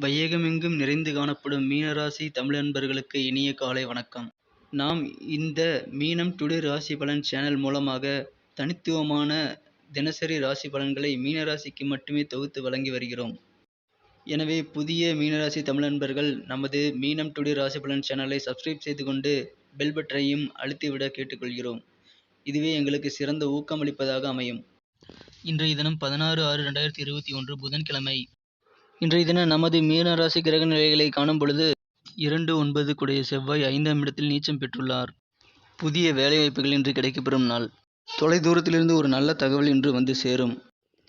வையகமெங்கும் நிறைந்து காணப்படும் மீனராசி தமிழ் அன்பர்களுக்கு இனிய காலை வணக்கம். நாம் இந்த மீனம் டுடே ராசி பலன் சேனல் மூலமாக தனித்துவமான தினசரி ராசி பலன்களை மீனராசிக்கு மட்டுமே தொகுத்து வழங்கி வருகிறோம். எனவே புதிய மீனராசி தமிழ் அன்பர்கள் நமது மீனம் டுடே ராசி பலன் சேனலை சப்ஸ்கிரைப் செய்து கொண்டு பெல் பட்டனையும் அழுத்திவிட கேட்டுக்கொள்கிறோம். இதுவே எங்களுக்கு சிறந்த ஊக்கமளிப்பதாக அமையும். இன்றைய தினம் பதினாறு ஆறு ரெண்டாயிரத்தி இருபத்தி ஒன்று புதன்கிழமை. இன்றைய தினம் நமது மீனராசி கிரக நிலைகளை காணும் பொழுது இரண்டு ஒன்பது குடைய செவ்வாய் ஐந்தாம் இடத்தில் நீச்சம் பெற்றுள்ளார். புதிய வேலைவாய்ப்புகள் இன்று கிடைக்கப்பெறும் நாள். தொலைதூரத்திலிருந்து ஒரு நல்ல தகவல் இன்று வந்து சேரும்.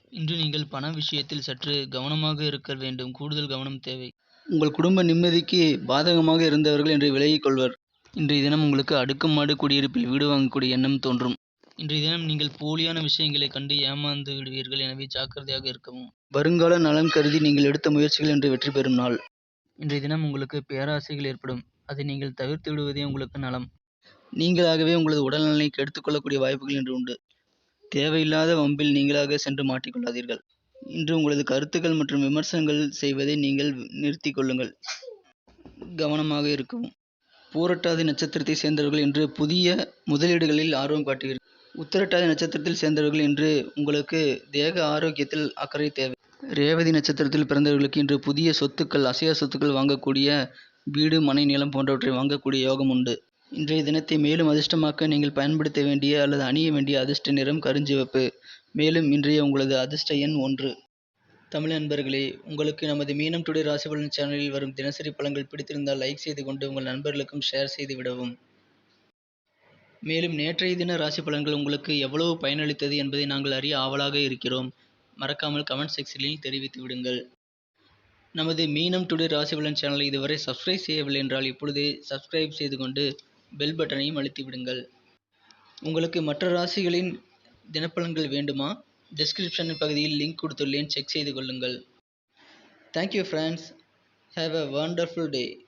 இன்று நீங்கள் பண விஷயத்தில் சற்று கவனமாக இருக்க வேண்டும். கூடுதல் கவனம் தேவை. உங்கள் குடும்ப நிம்மதிக்கு பாதகமாக இருந்தவர்கள் இன்று விலகிக் கொள்வர். இன்றைய தினம் உங்களுக்கு அடுக்குமாடு குடியிருப்பில் வீடு வாங்கக்கூடிய எண்ணம் தோன்றும். இன்றைய தினம் நீங்கள் போலியான விஷயங்களை கண்டு ஏமாந்து விடுவீர்கள் எனவே ஜாக்கிரதையாக இருக்கவும். வருங்கால நலன் கருதி நீங்கள் எடுத்த முயற்சிகள் இன்று வெற்றி பெறும் நாள். இன்றைய தினம் உங்களுக்கு பேராசைகள் ஏற்படும். அதை நீங்கள் தவிர்த்து விடுவதே உங்களுக்கு நலம். நீங்களாகவே உங்களது உடல்நலனை கெடுத்துக் கொள்ளக்கூடிய வாய்ப்புகள் இன்று உண்டு. தேவையில்லாத வம்பில் நீங்களாக சென்று மாட்டிக்கொள்ளாதீர்கள். இன்று உங்களது கருத்துக்கள் மற்றும் விமர்சனங்கள் செய்வதை நீங்கள் நிறுத்திக் கொள்ளுங்கள். கவனமாக இருக்கவும். பூரட்டாதி நட்சத்திரத்தை சேர்ந்தவர்கள் இன்று புதிய முதலீடுகளில் ஆர்வம் காட்டுவீர்கள் உத்திரட்டாதி நட்சத்திரத்தில் சேர்ந்தவர்கள் இன்று உங்களுக்கு தேக ஆரோக்கியத்தில் அக்கறை தேவை. ரேவதி நட்சத்திரத்தில் பிறந்தவர்களுக்கு இன்று புதிய சொத்துக்கள் அசையா சொத்துக்கள் வாங்கக்கூடிய வீடு மனை நிலம் போன்றவற்றை வாங்கக்கூடிய யோகம் உண்டு. இன்றைய தினத்தை மேலும் அதிர்ஷ்டமாக்க நீங்கள் பயன்படுத்த வேண்டிய அல்லது அணிய வேண்டிய அதிர்ஷ்ட நிறம் கருஞ்சிவப்பு. மேலும் இன்றைய உங்களது அதிர்ஷ்ட எண் ஒன்று. தமிழ் நண்பர்களே உங்களுக்கு நமது மீனம் டுடே ராசி பலன் சேனலில் வரும் தினசரி பலன்கள் பிடித்திருந்தால் லைக் செய்து கொண்டு உங்கள் நண்பர்களுக்கும் ஷேர் செய்து விடவும். மேலும் நேற்றைய தின ராசி பலன்கள் உங்களுக்கு எவ்வளவு பயனளித்தது என்பதை நாங்கள் அறிய ஆவலாக இருக்கிறோம். மறக்காமல் கமெண்ட் செக்ஷனில் தெரிவித்து விடுங்கள். நமது மீனம் டுடே ராசி பலன் சேனலை இதுவரை சப்ஸ்கிரைப் செய்யவில்லை என்றால் இப்பொழுதே சப்ஸ்கிரைப் செய்து கொண்டு பெல் பட்டனையும் அழுத்தி விடுங்கள். உங்களுக்கு மற்ற ராசிகளின் தினப்பலன்கள் வேண்டுமா? டிஸ்கிரிப்ஷன் பகுதியில் லிங்க் கொடுத்துள்ளேன். செக் செய்து கொள்ளுங்கள். Thank you friends have a wonderful day